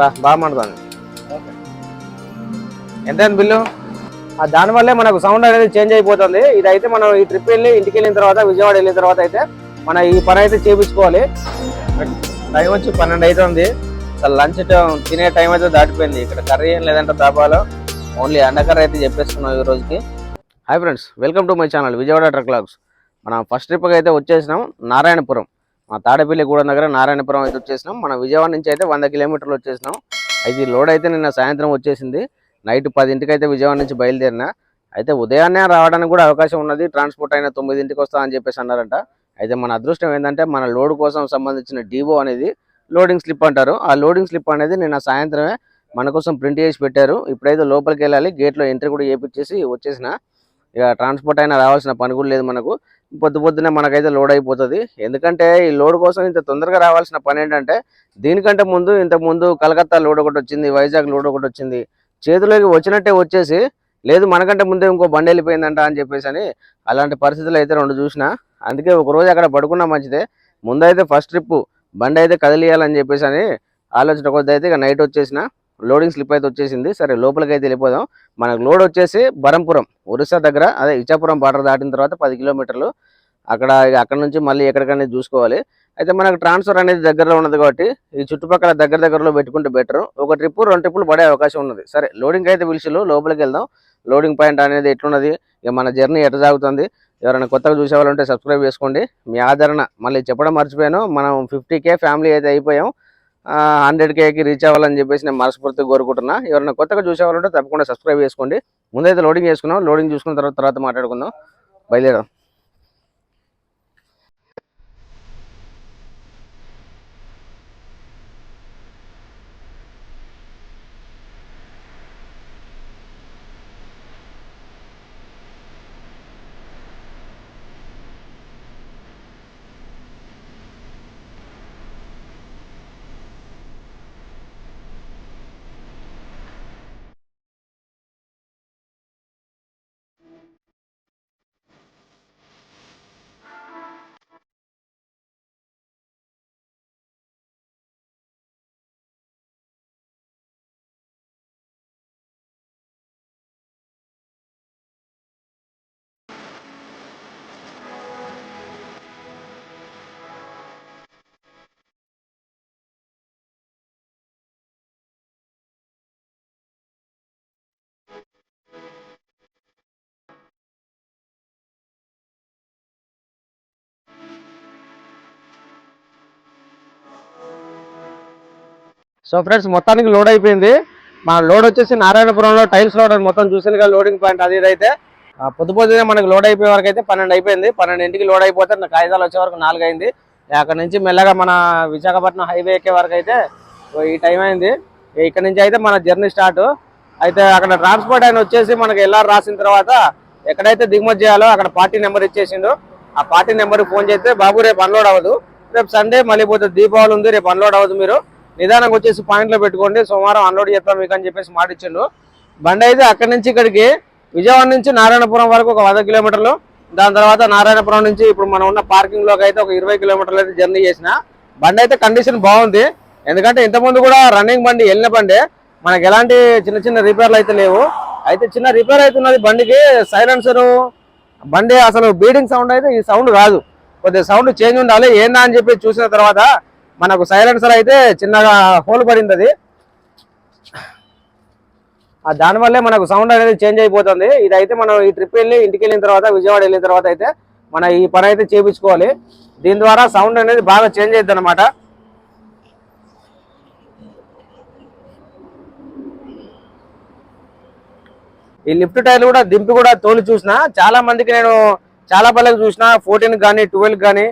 బా బాగా మండుతుంది ఎంత బిల్లు? దానివల్లే మనకు సౌండ్ అనేది చేంజ్ అయిపోతుంది. ఇదైతే మనం ఈ ట్రిప్ వెళ్ళి ఇంటికి వెళ్ళిన తర్వాత విజయవాడ వెళ్ళిన తర్వాత అయితే మన ఈ పని అయితే చేపించుకోవాలి. టైం వచ్చి పన్నెండు అవుతుంది. అసలు లంచ్ తినే టైం అయితే దాటిపోయింది. ఇక్కడ కర్రీ ఏం లేదంటే దాబాలో ఓన్లీ అండకర్రీ అయితే చెప్పేసుకున్నాం ఈ రోజుకి. Hi friends welcome to my channel Vijayawada truck logs. మనం ఫస్ట్ ట్రిప్కి అయితే వచ్చేసినాం నారాయణపురం. తాడపల్లి గూడెం దగ్గర నారాయణపురం అయితే వచ్చేసినాం. మన విజయవాడ నుంచి అయితే వంద కిలోమీటర్లు వచ్చేసినాం. అయితే లోడ్ అయితే నిన్న సాయంత్రం వచ్చేసింది. నైట్ పదింటికి అయితే విజయవాడ నుంచి బయలుదేరిన. అయితే ఉదయాన్నే రావడానికి కూడా అవకాశం ఉన్నది. ట్రాన్స్పోర్ట్ అయినా తొమ్మిదింటికి వస్తా అని చెప్పేసి అన్నారంట. అయితే మన అదృష్టం ఏంటంటే మన లోడ్ కోసం సంబంధించిన డీవో అనేది లోడింగ్ స్లిప్ అంటారు. ఆ లోడింగ్ స్లిప్ అనేది నిన్న సాయంత్రమే మన కోసం ప్రింట్ చేసి పెట్టారు. ఇప్పుడైతే లోపలికి వెళ్ళాలి. గేట్లో ఎంట్రీ కూడా చేపించేసి వచ్చేసిన ఇక ట్రాన్స్పోర్ట్ అయినా రావాల్సిన పని కూడా లేదు మనకు. పొద్దు పొద్దునే మనకైతే లోడ్ అయిపోతుంది. ఎందుకంటే ఈ లోడ్ కోసం ఇంత తొందరగా రావాల్సిన పని ఏంటంటే దీనికంటే ముందు ఇంతకు ముందు కలకత్తా లోడ్ ఒకటి వచ్చింది వైజాగ్ లోడ్ ఒకటి వచ్చింది. చేతిలోకి వచ్చినట్టే వచ్చేసి లేదు మనకంటే ముందే ఇంకో బండి వెళ్ళిపోయిందంట అని చెప్పేసి అని అలాంటి పరిస్థితులు అయితే రెండు చూసిన. అందుకే ఒక రోజు అక్కడ పడుకున్నా మంచిదే. ముందైతే ఫస్ట్ ట్రిప్ బండి అయితే కదిలియాలని చెప్పేసి అని ఆలోచన కొద్ది అయితే ఇక నైట్ వచ్చేసిన. లోడింగ్ స్లిప్ అయితే వచ్చేసింది. సరే లోపలికి అయితే వెళ్ళిపోదాం. మనకు లోడ్ వచ్చేసి బరంపురం ఒరిస్సా దగ్గర అదే ఇచ్చాపురం బార్డర్ దాటిన తర్వాత పది కిలోమీటర్లు. అక్కడ ఇక అక్కడ నుంచి మళ్ళీ ఎక్కడికనేది చూసుకోవాలి. అయితే మనకు ట్రాన్స్ఫర్ అనేది దగ్గరలో ఉన్నది కాబట్టి ఈ చుట్టుపక్కల దగ్గర దగ్గరలో పెట్టుకుంటే బెటర్. ఒక ట్రిప్ రెండు ట్రిప్పులు పడే అవకాశం ఉన్నది. సరే లోడింగ్ అయితే పిలిచిలు లోపలికి వెళ్దాం. లోడింగ్ పాయింట్ అనేది ఎట్లున్నది ఇక మన జర్నీ ఎట్లా సాగుతుంది ఎవరైనా కొత్తగా చూసే వాళ్ళు ఉంటే సబ్స్క్రైబ్ చేసుకోండి. మీ ఆదరణ మళ్ళీ చెప్పడం మర్చిపోయాను. మనం ఫిఫ్టీ ఫ్యామిలీ అయితే అయిపోయాం. హండ్రెడ్ కేకి రీచ్ అవ్వాలని చెప్పేసి నేను మనస్ఫూర్తిగా కోరుకుంటున్నా. ఎవరైనా కొత్తగా చూసేవాళ్ళు ఉంటే తప్పకుండా సబ్స్క్రైబ్ చేసుకోండి. ముందైతే లోడింగ్ చేసుకున్నాం. లోడింగ్ చూసుకున్న తర్వాత తర్వాత మాట్లాడుకుందాం. బయలుదేరాం. సో ఫ్రెండ్స్ మొత్తానికి లోడ్ అయిపోయింది. మన లోడ్ వచ్చేసి నారాయణపురంలో టైల్స్ లోడ్ అని మొత్తం చూసింది కదా లోడింగ్ పాయింట్ అది ఇదైతే పొద్దుపోతే పొద్దు పొద్దునే మనకి లోడ్ అయిపోయే వరకు అయితే పన్నెండు అయిపోయింది. పన్నెండింటికి లోడ్ అయిపోతే నాకు కాగితాలు వచ్చే వరకు నాలుగు అయింది. అక్కడ నుంచి మెల్లగా మన విశాఖపట్నం హైవే ఎక్కే వరకు అయితే ఓ ఈ టైం అయింది. ఇక్కడ నుంచి అయితే మన జర్నీ స్టార్ట్. అయితే అక్కడ ట్రాన్స్పోర్ట్ ఆయన వచ్చేసి మనకి ఎల్ఆర్ రాసిన తర్వాత ఎక్కడైతే దిగుమతి చేయాలో అక్కడ పార్టీ నెంబర్ ఇచ్చేసిండు. ఆ పార్టీ నెంబర్కి ఫోన్ చేస్తే బాబు రేపు అన్లోడ్ అవ్వదు. రేపు సండే మళ్ళీ పోతే దీపావళి ఉంది రేపు అన్లోడ్ అవ్వదు మీరు. నిదానంగా వచ్చేసి పాయింట్లో పెట్టుకోండి. సోమవారం అన్లోడ్ చేస్తాం మీకు అని చెప్పేసి మాట ఇచ్చిండు. బండి అయితే అక్కడి నుంచి ఇక్కడికి విజయవాడ నుంచి నారాయణపురం వరకు ఒక వంద కిలోమీటర్లు. దాని తర్వాత నారాయణపురం నుంచి ఇప్పుడు మనం ఉన్న పార్కింగ్లోకి అయితే ఒక ఇరవై కిలోమీటర్లు అయితే జర్నీ చేసిన. బండి అయితే కండిషన్ బాగుంది. ఎందుకంటే ఇంతకుముందు కూడా రన్నింగ్ బండి వెళ్ళిన బండి. మనకి ఎలాంటి చిన్న చిన్న రిపేర్లు అయితే లేవు. అయితే చిన్న రిపేర్ అవుతున్నది బండికి. సైలెన్సరు బండి అసలు బీడింగ్ సౌండ్ అయితే ఈ సౌండ్ రాదు. కొద్దిగా సౌండ్ చేంజ్ ఉండాలి. ఏందా అని చెప్పి చూసిన తర్వాత మనకు సైలెన్సర్ అయితే చిన్నగా హోల్ పడింది అది దానివల్లే మనకు సౌండ్ అనేది చేంజ్ అయిపోతుంది. ఇదైతే మనం ఈ ట్రిప్ వెళ్ళి ఇంటికి వెళ్ళిన తర్వాత విజయవాడ వెళ్ళిన తర్వాత అయితే మన ఈ పని అయితే చేయించుకోవాలి దీని ద్వారా సౌండ్ అనేది బాగా చేంజ్ అవుతుంది అనమాట ఈ లిఫ్ట్ టైర్లు కూడా దింపి కూడా తోలి చూసిన చాలా మందికి నేను చాలా పల్లెకి చూసిన ఫోర్టీన్ కానీ ట్వెల్వ్ కానీ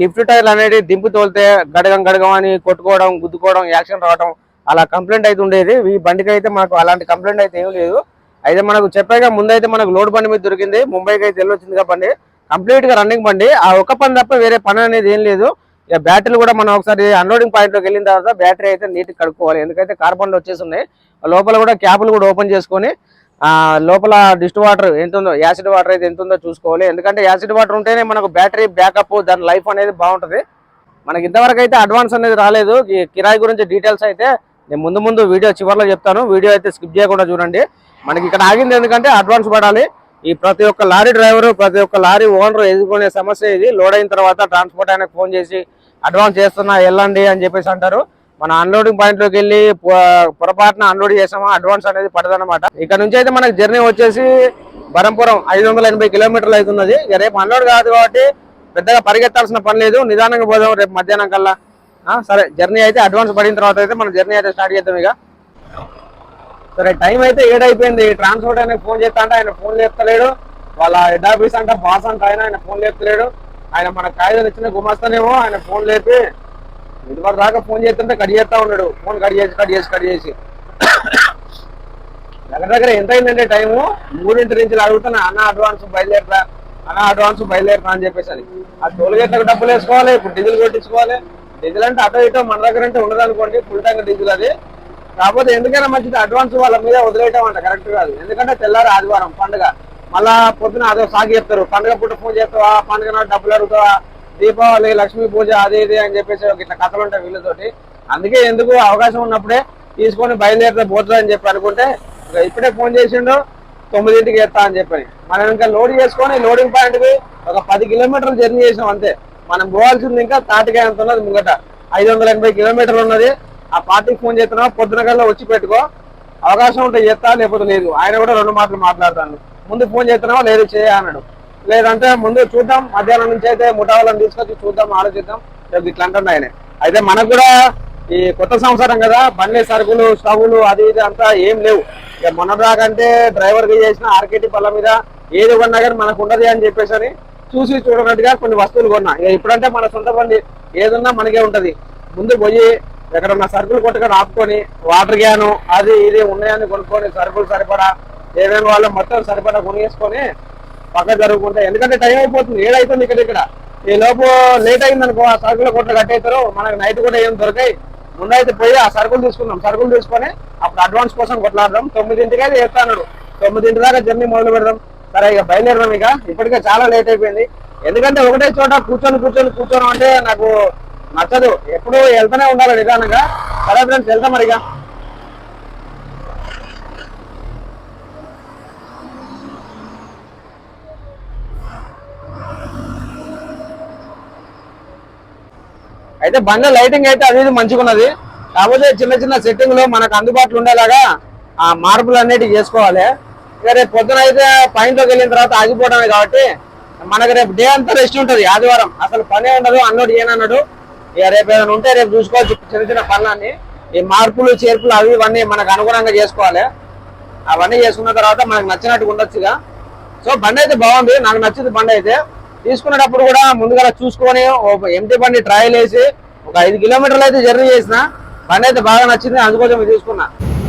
లిఫ్ట్ టైర్లు అనేది దింపు తోలితే గడగం గడగం అని కొట్టుకోవడం గుద్దుకోవడం యాక్షన్ రావడం అలా కంప్లైంట్ అయితే ఉండేది. ఈ బండికి అయితే మనకు అలాంటి కంప్లైంట్ అయితే ఏం లేదు. అయితే మనకు చెప్పాక ముందైతే మనకు లోడ్ బండి మీద దొరికింది. ముంబైకి అయితే వెళ్ళొచ్చింది కాబట్టి కంప్లీట్గా రన్నింగ్ బండి. ఆ ఒక్క పని తప్ప వేరే పని అనేది ఏం లేదు. ఇక బ్యాటరీలు కూడా మనం ఒకసారి అన్లోడింగ్ పాయింట్లోకి వెళ్ళిన తర్వాత బ్యాటరీ అయితే నీట్ కడుక్కోవాలి. ఎందుకంటే కార్బన్లు వచ్చేసి ఉన్నాయి లోపల కూడా క్యాపులు కూడా ఓపెన్ చేసుకొని లోపల డిస్ట్ వాటర్ ఎంత ఉందో యాసిడ్ వాటర్ అయితే ఎంత ఉందో చూసుకోవాలి. ఎందుకంటే యాసిడ్ వాటర్ ఉంటేనే మనకు బ్యాటరీ బ్యాకప్ దాని లైఫ్ అనేది బాగుంటుంది. మనకి ఇంతవరకు అయితే అడ్వాన్స్ అనేది రాలేదు. ఈ కిరాయి గురించి డీటెయిల్స్ అయితే నేను ముందు ముందు వీడియో చివరిలో చెప్తాను. వీడియో అయితే స్కిప్ చేయకుండా చూడండి. మనకి ఇక్కడ ఆగింది ఎందుకంటే అడ్వాన్స్ పడాలి. ఈ ప్రతి ఒక్క లారీ డ్రైవర్ ప్రతి ఒక్క లారీ ఓనర్ ఎదుర్కొనే సమస్య ఇది. లోడ్ అయిన తర్వాత ట్రాన్స్పోర్ట్ ఆయనకు ఫోన్ చేసి అడ్వాన్స్ చేస్తున్నా వెళ్ళండి అని చెప్పేసి అంటారు. మన అన్లోడింగ్ పాయింట్లోకి వెళ్ళి పొరపాటున అన్లోడ్ చేసామా అడ్వాన్స్ అనేది పడదనమాట ఇక్కడ నుంచి అయితే మనకి జర్నీ వచ్చేసి బరంపురం ఐదు వందల ఎనభై కిలోమీటర్లు అవుతున్నది. ఇక రేపు అన్లోడ్ కాదు కాబట్టి పెద్దగా పరిగెత్తాల్సిన పని లేదు. నిదానంగా పోదాం రేపు మధ్యాహ్నం కల్లా. సరే జర్నీ అయితే అడ్వాన్స్ పడిన తర్వాత అయితే మనం జర్నీ అయితే స్టార్ట్ చేద్దాం ఇక. సరే టైం అయితే ఏడైపోయింది. ట్రాన్స్పోర్ట్ ఆయన ఫోన్ చేస్తా అంటే ఆయన ఫోన్ చేస్తలేడు వాళ్ళ హెడ్ ఆఫీస్ అంట బాస్ అంట ఆయన ఆయన ఫోన్ లేపుతలేడు. ఆయన మన కాగితాలు ఇచ్చిన గుమాస్తానేమో ఆయన ఫోన్ లేపి ఇదివరకు దాకా ఫోన్ చేస్తుంటే కట్ చేస్తా ఉన్నాడు. ఫోన్ కట్ చేసి కట్ చేసి కట్ చేసి. దగ్గర దగ్గర ఎంత అయిందంటే టైము? మూడింటి నుంచి అడుగుతున్నా అన్న అడ్వాన్స్ బయలుదేరరా అన్న అడ్వాన్స్ బయలుదేరరా అని చెప్పేసి అని. ఆ టోల్ గేట్లకు డబ్బులు వేసుకోవాలి ఇప్పుడు డీజిల్ కొట్టించుకోవాలి. డీజిల్ అంటే అటో ఇటో మన దగ్గర అంటే ఉండదు అనుకోండి ఫుల్ ట్యాంక్ డీజిల్ అది. కాకపోతే ఎందుకైనా మంచిది అడ్వాన్స్ వాళ్ళ మీద వదిలేయటం అంట కరెక్ట్ కాదు. ఎందుకంటే తెల్లారి ఆదివారం పండుగ. మళ్ళా పొద్దున అదో సాగి చెప్తారు పండుగ పూట ఫోన్ చేస్తావా? పండుగ డబ్బులు అడుగుతావా? దీపావళి లక్ష్మీ పూజ అది ఇది అని చెప్పేసి ఒక ఇట్లా కథలు ఉంటాయి వీళ్ళతోటి. అందుకే ఎందుకు అవకాశం ఉన్నప్పుడే తీసుకొని బయలుదేరితే పోతుంది అని చెప్పి అనుకుంటే ఇప్పుడే ఫోన్ చేసిండు తొమ్మిదింటికి ఎత్తా అని చెప్పని. మనం ఇంకా లోడ్ చేసుకొని లోడింగ్ పాయింట్కి ఒక పది కిలోమీటర్లు జర్నీ చేసినాం అంతే. మనం పోవాల్సింది ఇంకా తాటికాయ అంత ఉన్నది ముంగట. ఐదు వందల ఎనభై కిలోమీటర్లు ఉన్నది. ఆ పార్టీకి ఫోన్ చేస్తున్నావు? పొద్దున కల్లా వచ్చి పెట్టుకో. అవకాశం ఉంటే చేస్తా లేకపోతే లేదు. ఆయన కూడా రెండు మాటలు మాట్లాడతాను. ముందు ఫోన్ చేస్తున్నావా? లేదు చేయ అన్నాడు. లేదంటే ముందు చూద్దాం. మధ్యాహ్నం నుంచి అయితే ముఠావాళ్ళని తీసుకొచ్చి చూద్దాం ఆలోచిద్దాం. రేపు ఇట్లా అంటున్నా ఆయన. అయితే మనకు కూడా ఈ కొత్త సంవత్సరం కదా బండి సరుకులు స్టవ్లు అది ఇది అంతా ఏం లేవు. ఇక మొన్నదాకంటే డ్రైవర్కి చేసిన ఆర్కేటి పళ్ళ మీద ఏది కొన్నా కానీ మనకు ఉండదు అని చెప్పేసి అని చూసి చూడనట్టుగా కొన్ని వస్తువులు కొన్నా. ఇక ఇప్పుడంటే మన సొంత బండి ఏదున్నా మనకే ఉంటది. ముందు పోయి ఎక్కడ ఉన్న సరుకులు కొట్టుకొని ఆపుకొని వాటర్ క్యాను అది ఇది ఉన్నాయని కొనుక్కొని సరుకులు సరిపడా ఏమేమి వాళ్ళు మొత్తం సరిపడా కొనేసుకొని పక్క జరుగుకుంటే. ఎందుకంటే టైం అయిపోతుంది ఏడైతుంది ఇక్కడ ఇక్కడ. ఈ లోపు లేట్ అయింది అనుకో ఆ సరుకులు కొట్ల కట్టేస్తారు. మనకు నైట్ కూడా ఏం దొరకాయి. ముందైతే పోయి ఆ సరుకులు తీసుకుందాం. సరుకులు తీసుకొని అప్పుడు అడ్వాన్స్ కోసం కొట్లాడదాం. తొమ్మిదింటికి అయితే చేస్తాను తొమ్మిదింటి దాకా జర్నీ మొదలు పెడదాం. సరే ఇక బయలుదేరదాం ఇక. ఇప్పటికే చాలా లేట్ అయిపోయింది. ఎందుకంటే ఒకటే చోట కూర్చొని కూర్చొని కూర్చొని అంటే నాకు నచ్చదు. ఎప్పుడు వెళ్తూనే ఉండాలి నిదానంగా. సరే ఫ్రెండ్స్ వెళ్తాం మరి ఇక. అయితే బండి లైటింగ్ అయితే అది ఇది మంచిగా ఉన్నది కాకపోతే చిన్న చిన్న సెట్టింగ్లో మనకు అందుబాటులో ఉండేలాగా ఆ మార్పులు అనేటివి చేసుకోవాలి. ఇక రేపు పొద్దున అయితే పైనలోకి వెళ్ళిన తర్వాత ఆగిపోవడమే కాబట్టి మనకు రేపు డే అంతా రెస్ట్ ఉంటుంది ఆదివారం. అసలు పనే ఉండదు అన్నోడు ఏనన్నాడు ఇక రేపు ఏదైనా ఉంటే రేపు చూసుకోవచ్చు చిన్న చిన్న పనులన్నీ. ఈ మార్పులు చేర్పులు అవి ఇవన్నీ మనకు అనుగుణంగా చేసుకోవాలి. అవన్నీ చేసుకున్న తర్వాత మనకు నచ్చినట్టుగా ఉండొచ్చుగా సో బండి అయితే బాగుంది నాకు నచ్చింది బండి అయితే. తీసుకునేటప్పుడు కూడా ముందుగా చూసుకొని ఎంటీ బండి ట్రయల్ వేసి ఒక ఐదు కిలోమీటర్లు అయితే జర్నీ చేసిన బండి అయితే బాగా నచ్చింది అందుకోసం తీసుకున్నా.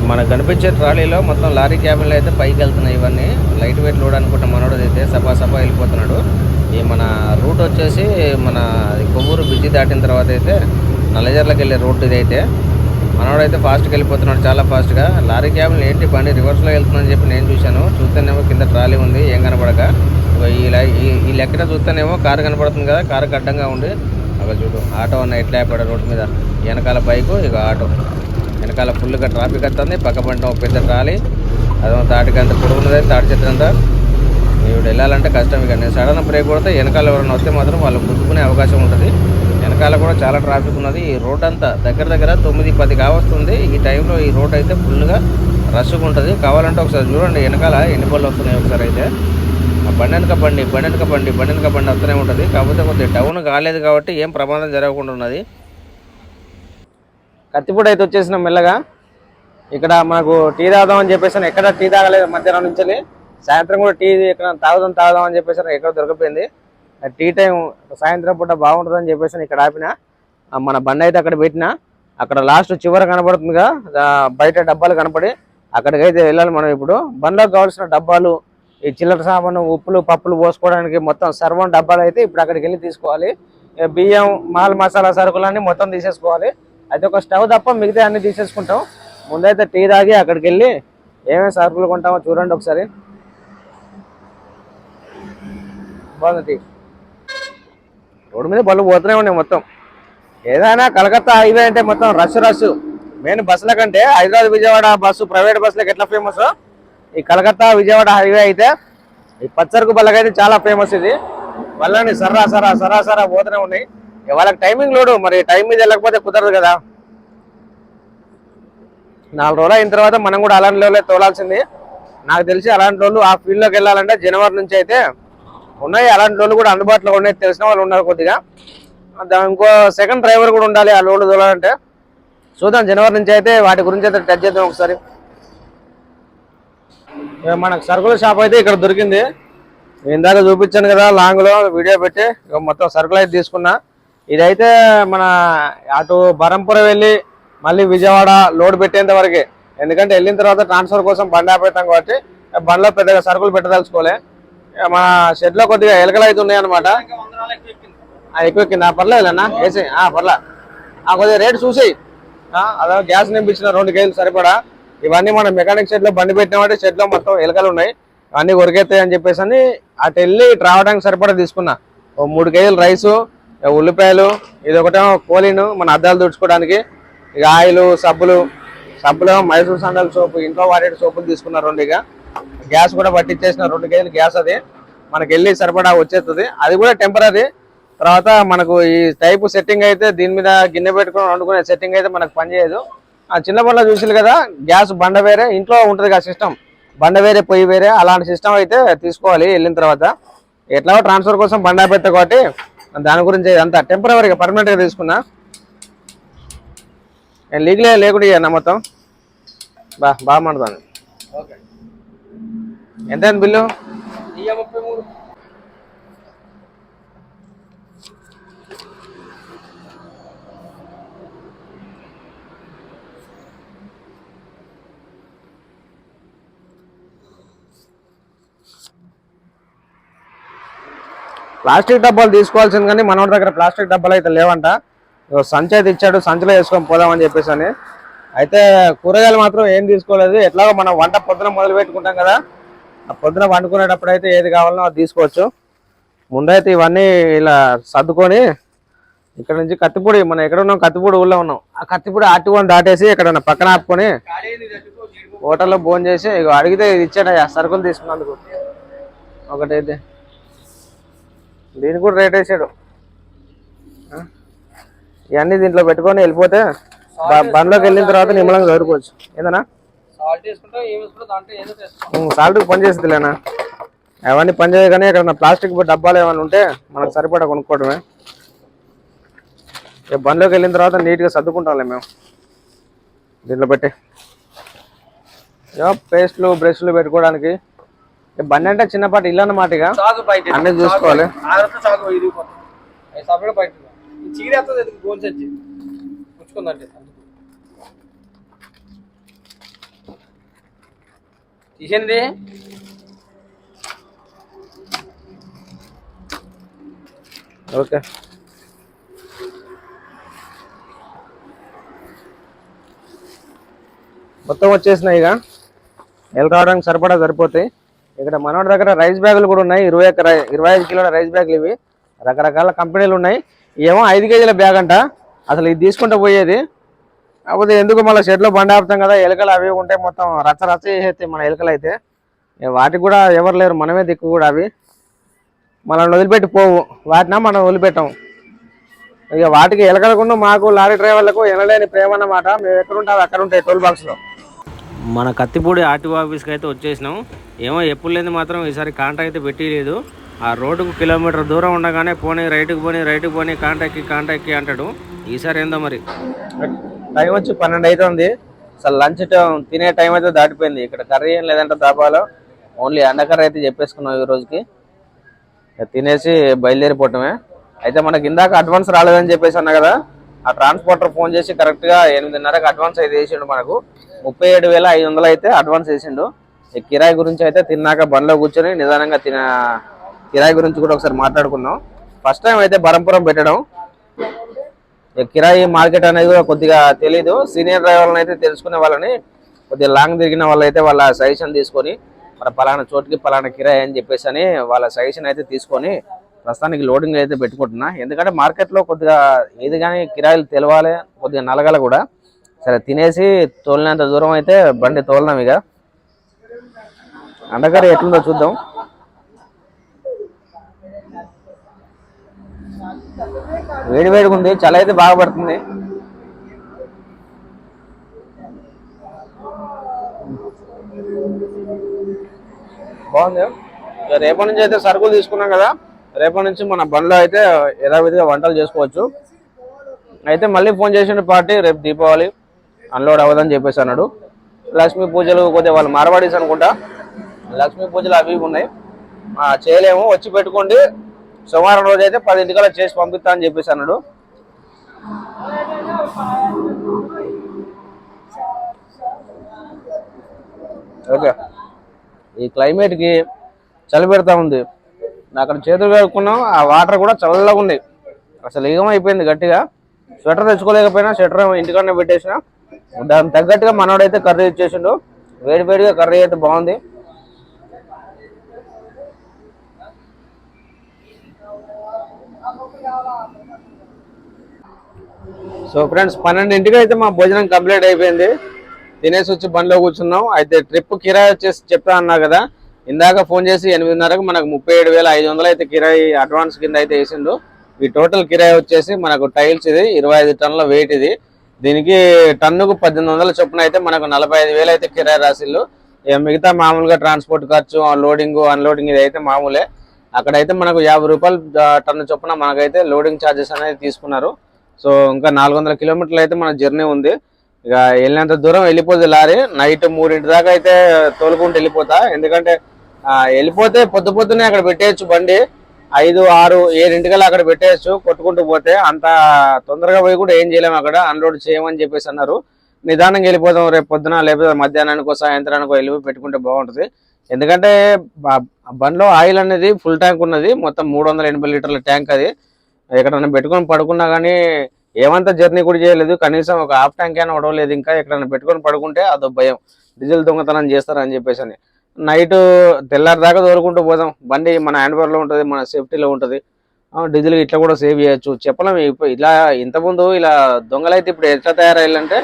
మనకు కనిపించే ట్రాలీలో మొత్తం లారీ క్యాబిన్లు అయితే పైకి వెళ్తున్నాయి ఇవన్నీ. లైట్ వెయిట్ లోడ్ అనుకుంటే మనోడు అయితే సపా సపా వెళ్ళిపోతున్నాడు. ఈ మన రూట్ వచ్చేసి మన కొవ్వూరు బ్రిడ్జి దాటిన తర్వాత అయితే నల్లజర్లకు వెళ్ళే రూట్ ఇది అయితే ఫాస్ట్గా వెళ్ళిపోతున్నాడు చాలా ఫాస్ట్గా. లారీ క్యాబిన్లు ఏంటి బండి రివర్స్లో వెళ్తుందని చెప్పి నేను చూశాను. చూస్తేనేమో కింద ట్రాలీ ఉంది ఏం కనపడక. ఈ ఈ ఈ లెక్కన చూస్తేనేమో కారు కనపడుతుంది కదా కారు అడ్డంగా ఉండి. అక్కడ చూడు ఆటో అన్న ఎట్లా అయిపోయాడు రోడ్డు మీద. వెనకాల బైకు ఇక ఆటో. వెనకాల ఫుల్గా ట్రాఫిక్ వస్తుంది. పక్క పంట ఒక పెద్ద ట్రాలీ. అదో తాటికి అంత పొడుగున్నది తాటి చెట్టు అంతా ఇప్పుడు వెళ్ళాలంటే కష్టం ఇక. నేను సడన్ బ్రేక్ కొడితే వెనకాల ఎవరైనా వస్తే మాత్రం వాళ్ళు గుద్దుకునే అవకాశం ఉంటుంది. వెనకాల కూడా చాలా ట్రాఫిక్ ఉన్నది. ఈ రోడ్ అంతా దగ్గర దగ్గర తొమ్మిది పది కావస్తుంది ఈ టైంలో ఈ రోడ్ అయితే ఫుల్గా రష్గా ఉంటుంది. కావాలంటే ఒకసారి చూడండి వెనకాల ఎన్ని పళ్ళు వస్తున్నాయి ఒకసారి అయితే. బండి వెనక బండి బండి వెనక బండి బండి వెనక బండి వస్తూనే ఉంటుంది. కాకపోతే కొద్దిగా డౌన్ కాలేదు కాబట్టి ఏం ప్రమాదం జరగకుండా ఉన్నది కత్తిపూడి అయితే వచ్చేసిన మెల్లగా. ఇక్కడ మనకు టీ తాగదాం అని చెప్పేసి ఎక్కడ టీ తాగలేదు మధ్యాహ్నం నుంచి సాయంత్రం కూడా టీ ఎక్కడ తాగుదాం తాగుదాం అని చెప్పేసి ఎక్కడ దొరికిపోయింది. టీ టైం సాయంత్రం పూట బాగుంటుందని చెప్పేసి ఇక్కడ ఆపిన. మన బండి అయితే అక్కడ పెట్టిన. అక్కడ లాస్ట్ చివర కనబడుతుందిగా. బయట డబ్బాలు కనపడి అక్కడికి అయితే వెళ్ళాలి మనం ఇప్పుడు. బండ్లోకి కావాల్సిన డబ్బాలు ఈ చిల్లర సామాను ఉప్పులు పప్పులు పోసుకోవడానికి మొత్తం సర్వం డబ్బాలు అయితే ఇప్పుడు అక్కడికి వెళ్ళి తీసుకోవాలి. బియ్యం మాల్ మసాలా సరుకులన్నీ మొత్తం తీసేసుకోవాలి. అయితే ఒక స్టవ్ తప్ప మిగతా అన్ని తీసేసుకుంటాం. ముందైతే టీ తాగి అక్కడికి వెళ్ళి ఏమేమి సరుకులు కొంటామో చూడండి ఒకసారి. బాగుంది టీ. రోడ్డు మీద బళ్ళు పోతూనే ఉన్నాయి మొత్తం. ఏదైనా కలకత్తా హైవే అంటే మొత్తం రష్ రష్. మెయిన్ బస్సుల కంటే హైదరాబాద్ విజయవాడ బస్సు ప్రైవేట్ బస్సులకు ఎట్లా ఫేమస్ ఈ కలకత్తా విజయవాడ హైవే అయితే ఈ పచ్చరుకు బల్లకైతే చాలా ఫేమస్ ఇది. బల్లని సర్రా సరా సరా సరా పోతూనే ఉన్నాయి. వాళ్ళకి టైమింగ్ లోడు మరి టైం మీద వెళ్ళకపోతే కుదరదు కదా. నాలుగు రోజులు అయిన తర్వాత మనం కూడా అలాంటి రోజులే తోలాల్సింది. నాకు తెలిసి అలాంటి రోజులు ఆ ఫీల్డ్లోకి వెళ్ళాలంటే జనవరి నుంచి అయితే ఉన్నాయి. అలాంటి రోజులు కూడా అందుబాటులో ఉన్నాయి. తెలిసిన వాళ్ళు ఉన్నారు కొద్దిగా. ఇంకో సెకండ్ డ్రైవర్ కూడా ఉండాలి ఆ లోడ్లు తోలాలంటే. చూద్దాం జనవరి నుంచి అయితే వాటి గురించి అయితే టచ్ చేద్దాం ఒకసారి. మనకు సరుకుల షాప్ అయితే ఇక్కడ దొరికింది. ఇందాక చూపించాను కదా లాంగ్లో వీడియో పెట్టి మొత్తం సరుకులు అయితే తీసుకున్నా. ఇదైతే మన అటు బరంపురం వెళ్ళి మళ్ళీ విజయవాడ లోడ్ పెట్టేంత వరకే. ఎందుకంటే వెళ్ళిన తర్వాత ట్రాన్స్ఫర్ కోసం బండి ఆపేతాం కాబట్టి బండ్లో బండిలో పెద్దగా సరుకులు పెట్టదలుచుకోలే. మన షెడ్లో కొద్దిగా ఎలకలు అయితే ఉన్నాయి అనమాట ఎక్కువ ఎక్కింది పర్లేదులేనా వేసి ఆ, పర్లే. ఆ, కొద్దిగా రేట్ చూసేయి. అదే గ్యాస్ నింపించిన రెండు కేజీలు సరిపడా. ఇవన్నీ మన మెకానిక్ షెడ్లో బండి పెట్టినామంటే షెడ్లో మొత్తం ఎలకలు ఉన్నాయి. అన్ని కొరికెత్తాయి అని చెప్పేసి అని అటు వెళ్ళి రావడానికి సరిపడా తీసుకున్నా. ఓ మూడు కేజీలు రైసు ఉల్లిపాయలు ఇది ఒకటేమో కోలిను మన అద్దాలు తుడుచుకోవడానికి. ఇక ఆయిల్ సబ్బులు సబ్బులు మైసూర్ సండల్ సోపు ఇంట్లో వాడే సోపులు తీసుకున్నా రెండు ఇక. గ్యాస్ కూడా పట్టించేసిన రెండు కేజీలు గ్యాస్ అది. మనకి వెళ్ళి సరిపడా వచ్చేస్తుంది అది కూడా టెంపరీ తర్వాత మనకు ఈ టైపు సెట్టింగ్ అయితే దీని మీద గిన్నె పెట్టుకొని వండుకునే సెట్టింగ్ అయితే మనకు పనిచేయదు. చిన్న బండ్లో చూసిరు కదా గ్యాస్ బండ వేరే ఇంట్లో ఉంటుంది కదా సిస్టమ్ బండ వేరే పొయ్యి వేరే అలాంటి సిస్టమ్ అయితే తీసుకోవాలి వెళ్ళిన తర్వాత. ఎట్లాగో ట్రాన్స్ఫర్ కోసం బండ పెట్టా కాబట్టి దాని గురించి అంతా టెంపరీగా పర్మనెంట్గా తీసుకున్నా. నేను లీగలే లేకుండా ఇయ్యన్నా మొత్తం. బా బాగా మండుతుంది ఎంత బిల్లు? ముప్పై మూడు. ప్లాస్టిక్ డబ్బాలు తీసుకోవాల్సింది కానీ మనోడి దగ్గర ప్లాస్టిక్ డబ్బాలు అయితే లేవంట. సంచి అయితే ఇచ్చాడు సంచిలో వేసుకొని పోదామని చెప్పేసి అని అయితే కూరగాయలు మాత్రం ఏం తీసుకోలేదు. ఎట్లాగో మనం వంట పొద్దున మొదలు పెట్టుకుంటాం కదా. ఆ పొద్దున వండుకునేటప్పుడు అయితే ఏది కావాలనో అది తీసుకోవచ్చు. ముందైతే ఇవన్నీ ఇలా సర్దుకొని ఇక్కడ నుంచి కత్తిపూడి మనం ఎక్కడ ఉన్నాం? కత్తిపూడి ఊళ్ళో ఉన్నాం. ఆ కత్తిపూడి ఆర్టీ దాటేసి ఇక్కడ పక్కన ఆపుకొని హోటల్లో భోజనం చేసి అడిగితే ఇది ఇచ్చాడు సరుకులు తీసుకున్నందుకు. ఒకటైతే దీనికి కూడా రేట్ వేసాడు? ఇవన్నీ దీంట్లో పెట్టుకొని వెళ్ళిపోతే బండ్లోకి వెళ్ళిన తర్వాత నిమ్మలంగా చదువుకోవచ్చు ఏందన్నా? సాల్ట్ పని చేస్తుందిలేనా అవన్నీ పని చేయదు కానీ ఇక్కడ ప్లాస్టిక్ డబ్బాలు ఏమైనా ఉంటే మనకు సరిపడా కొనుక్కోవడమే. బండ్లోకి వెళ్ళిన తర్వాత నీట్గా సర్దుకుంటాంలే మేము. దీంట్లో పెట్టి. పేస్ట్లు బ్రష్లు పెట్టుకోవడానికి బండి అంటే చిన్నపాటి ఇల్లు అన్నమాట ఇక అన్నీ చూసుకోవాలి. తీసింది ఓకే. మొత్తం వచ్చేసినాయి ఇక. నెల రావడానికి సరిపడా సరిపోతాయి. ఇక్కడ మనోడి దగ్గర రైస్ బ్యాగులు కూడా ఉన్నాయి. ఇరవై ఒక్క ఇరవై ఐదు కిలోల రైస్ బ్యాగులు ఇవి. రకరకాల కంపెనీలు ఉన్నాయి. ఏమో ఐదు కేజీల బ్యాగ్ అంట. అసలు ఇది తీసుకుంటూ పోయేది. కాకపోతే ఎందుకు మళ్ళీ షెడ్లో బండి ఆపుతాం కదా ఎలుకలు అవి ఉంటే మొత్తం రచ్చ రచ్చ చేసేస్తాయి మన ఎలుకలు అయితే. ఇక వాటికి కూడా ఎవరు లేరు మనమే దిక్కు కూడా అవి. మనల్ని వదిలిపెట్టి పోవు. వాటినా మనం వదిలిపెట్టాం. ఇక వాటికి ఎలకలకుండా మాకు లారీ డ్రైవర్లకు ఎనలేని ప్రేమ అన్నమాట. మేము ఎక్కడ ఉంటాం అక్కడ ఉంటాయి టోల్ బాక్స్లో. మన కత్తిపూడి ఆర్టీఓ ఆఫీస్కి అయితే వచ్చేసినాం. ఏమో ఎప్పుడు లేదు మాత్రం ఈసారి కాంటాక్ట్ అయితే పెట్టలేదు. ఆ రోడ్డుకు కిలోమీటర్ దూరం ఉండగానే పోనీ రైట్కి పోనీ రైట్కి పోనీ కాంటాక్ట్కి కాంటాక్ట్కి అంటాడు. ఈసారి ఏందో మరి? టైం వచ్చి పన్నెండు అవుతుంది అసలు లంచ్ తినే టైం అయితే దాటిపోయింది. ఇక్కడ కర్రీ ఏం లేదంటే దాబాలో ఓన్లీ అండకర్రీ అయితే చెప్పేసుకున్నాం ఈ రోజుకి. తినేసి బయలుదేరిపోవటమే. అయితే మనకి ఇందాక అడ్వాన్స్ రాలేదని చెప్పేసి అన్నా కదా? ఆ ట్రాన్స్పోర్టర్ ఫోన్ చేసి కరెక్ట్గా ఎనిమిదిన్నరకు అడ్వాన్స్ అయితే వేసిండు మనకు. ముప్పై ఏడు వేల ఐదు వందలు అయితే అడ్వాన్స్ వేసిండు. ఈ కిరాయి గురించి అయితే తిన్నాక బండ్లో కూర్చొని నిదానంగా తిన కిరాయి గురించి కూడా ఒకసారి మాట్లాడుకుందాం. ఫస్ట్ టైం అయితే బరంపురం పెట్టడం. ఈ కిరాయి మార్కెట్ అనేది కూడా కొద్దిగా తెలీదు. సీనియర్ డ్రైవర్లను అయితే తెలుసుకునే వాళ్ళని కొద్దిగా లాంగ్ తిరిగిన వాళ్ళైతే వాళ్ళ సజెషన్ తీసుకొని మన పలానా చోటుకి పలానా కిరాయి అని చెప్పేసి అని వాళ్ళ సజెషన్ అయితే తీసుకొని ప్రస్తుతానికి లోడింగ్ అయితే పెట్టుకుంటున్నా. ఎందుకంటే మార్కెట్లో కొద్దిగా ఏది కానీ కిరాయిలు తెలవాలి కొద్దిగా నలగల కూడా. సరే తినేసి తోలినంత దూరం అయితే బండి తోలినాం ఇక. అండగారు ఎట్లుందో చూద్దాం. వేడి వేడిగా ఉంది చలి అయితే బాగా పడుతుంది. బాగుంది. రేపటి నుంచి అయితే సరుకులు తీసుకున్నాం కదా. రేపటి నుంచి మన బండ్లో అయితే యథావిధిగా వంటలు చేసుకోవచ్చు. అయితే మళ్ళీ ఫోన్ చేసిన పార్టీ రేపు దీపావళి అన్లోడ్ అవ్వదని చెప్పేసి అన్నాడు. లక్ష్మీ పూజలు కొద్దిగా వాళ్ళు మార్వాడీస్ అనుకుంటా. లక్ష్మీ పూజలు అవి ఉన్నాయి. చేయలేము. వచ్చి పెట్టుకోండి. సోమవారం రోజు అయితే పదింటికల్లా చేసి పంపిస్తా అని చెప్పేసి అన్నాడు. ఓకే. ఈ క్లైమేట్కి చలి పెడతా ఉంది. అక్కడ చేతులు కడుక్కున్నాం ఆ వాటర్ కూడా చల్లగా ఉంది. అసలు ఏమైపోయింది గట్టిగా? స్వెటర్ తెచ్చుకోలేకపోయినా స్వెటర్ ఇంటికన్నా పెట్టేసిన. దానికి తగ్గట్టుగా మనోడైతే కర్రీ ఇచ్చేసిండు. వేడి వేడిగా కర్రీ అయితే బాగుంది. సో ఫ్రెండ్స్ పన్నెండింటికి అయితే మా భోజనం కంప్లీట్ అయిపోయింది. తినేసి వచ్చి బండిలో కూర్చున్నాం. అయితే ట్రిప్ కిరాయి వచ్చేసి చెప్తా అన్నా కదా. ఇందాక ఫోన్ చేసి ఎనిమిదిన్నరకు మనకు ముప్పై ఏడు వేల ఐదు వందలు అయితే కిరాయి అడ్వాన్స్ కింద అయితే వేసిండు. ఈ టోటల్ కిరాయి వచ్చేసి మనకు టైల్స్ ఇది ఇరవై ఐదు టన్నుల వెయిట్ ఇది. దీనికి టన్నుకు పద్దెనిమిది వందల చొప్పున అయితే మనకు నలభై ఐదు వేలు అయితే కిరాయి రాసిల్లు ఇక మిగతా మామూలుగా ట్రాన్స్పోర్ట్ ఖర్చు లోడింగ్ అన్లోడింగ్ ఇది అయితే మామూలే. అక్కడైతే మనకు యాభై రూపాయలు టన్ను చొప్పున మనకైతే లోడింగ్ ఛార్జెస్ అనేది తీసుకున్నారు. సో ఇంకా నాలుగు వందల కిలోమీటర్లు అయితే మన జర్నీ ఉంది. ఇక వెళ్ళినంత దూరం వెళ్ళిపోతుంది లారీ. నైట్ మూడింటి దాకా అయితే తోలుకుంటూ వెళ్ళిపోతా. ఎందుకంటే వెళ్ళిపోతే పొద్దు పొద్దునే అక్కడ పెట్టేయచ్చు బండి. ఐదు ఆరు ఏడింటికల్లా అక్కడ పెట్టేయచ్చు. కొట్టుకుంటూ పోతే అంత తొందరగా పోయి కూడా ఏం చేయలేము అక్కడ. అన్లోడ్ చేయమని చెప్పేసి అన్నారు. నిదానంగా వెళ్ళిపోతాం రేపు పొద్దున లేకపోతే మధ్యాహ్నానికో సాయంత్రానికో వెళ్ళి పెట్టుకుంటే బాగుంటుంది. ఎందుకంటే బండ్లో ఆయిల్ అనేది ఫుల్ ట్యాంక్ ఉన్నది. మొత్తం మూడు వందల ఎనభై లీటర్ల ట్యాంక్ అది. ఎక్కడైనా పెట్టుకొని పడుకున్నా కానీ ఏమంతా జర్నీ కూడా చేయలేదు. కనీసం ఒక హాఫ్ ట్యాంక్ అయినా ఉడవలేదు ఇంకా ఎక్కడైనా పెట్టుకొని పడుకుంటే అదో భయం. డీజిల్ దొంగతనం చేస్తారని చెప్పేసి అని. నైట్ తెల్లారి దాకా తోలుకుంటూ పోదాం. బండి మన హ్యాండ్ ఉంటుంది మన సేఫ్టీలో ఉంటుంది. డీజిల్ ఇట్లా కూడా సేవ్ చేయొచ్చు. చెప్పలేం ఇలా ఇంతకుముందు ఇలా దొంగలైతే ఇప్పుడు ఎట్లా తయారయ్యాలంటే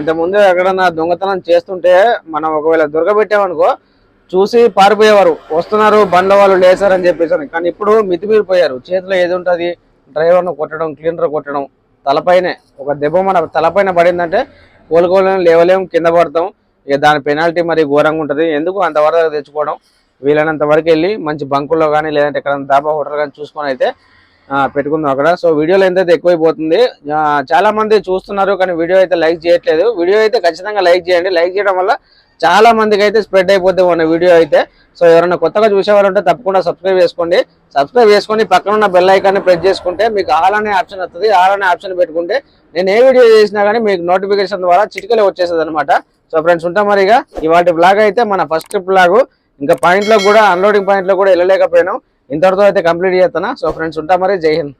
ఇంతకుముందు ఎక్కడన్నా దొంగతనం చేస్తుంటే మనం ఒకవేళ దొరకబెట్టామనుకో చూసి పారిపోయేవారు. వస్తున్నారు బండ్ల వాళ్ళు లేసారని చెప్పేసి కానీ ఇప్పుడు మితిమీరిపోయారు. చేతిలో ఏది ఉంటుంది? డ్రైవర్ను కొట్టడం క్లీనర్ కొట్టడం తలపైనే. ఒక దెబ్బ మన తలపైన పడిందంటే కోలుకోలేం లేవలేం కింద పడతాం. ఇక దాని పెనాల్టీ మరి ఘోరంగా ఉంటుంది. ఎందుకు? అంతవరకు తెచ్చుకోవడం. వీలైనంత వరకు వెళ్ళి మంచి బంకుల్లో కానీ లేదంటే ఎక్కడ దాబా హోటల్ కానీ చూసుకొని అయితే పెట్టుకుందాం అక్కడ. సో వీడియోలో ఎంతైతే ఎక్కువైపోతుంది చాలామంది చాలా మంది చూస్తున్నారు కానీ వీడియో అయితే లైక్ చేయట్లేదు. వీడియో అయితే ఖచ్చితంగా లైక్ చేయండి. లైక్ చేయడం వల్ల చాలా మందికి అయితే స్ప్రెడ్ అయిపోతే ఉన్న వీడియో అయితే. సో ఎవరైనా కొత్తగా చూసేవాళ్ళు ఉంటే తప్పకుండా సబ్స్క్రైబ్ చేసుకోండి. సబ్స్క్రైబ్ చేసుకొని పక్కన ఉన్న బెల్ ఐకాన్ని ప్రెస్ చేసుకుంటే మీకు ఆల్ అనే ఆప్షన్ వస్తుంది. ఆల్ అనే ఆప్షన్ పెట్టుకుంటే నేను ఏ వీడియో చేసినా కానీ మీకు నోటిఫికేషన్ ద్వారా చిటికలే వచ్చేస్తుంది అనమాట సో ఫ్రెండ్స్ ఉంటాం మరి ఇక. ఇవాటి బ్లాగ్ అయితే మన ఫస్ట్ బ్లాగ్ ఇంకా పాయింట్లో కూడా అన్లోడింగ్ పాయింట్లో కూడా వెళ్ళలేకపోయినాం. ఇంతవరతో అయితే కంప్లీట్ చేస్తాను సో ఫ్రెండ్స్ ఉంటాం మరి. జై హింద్.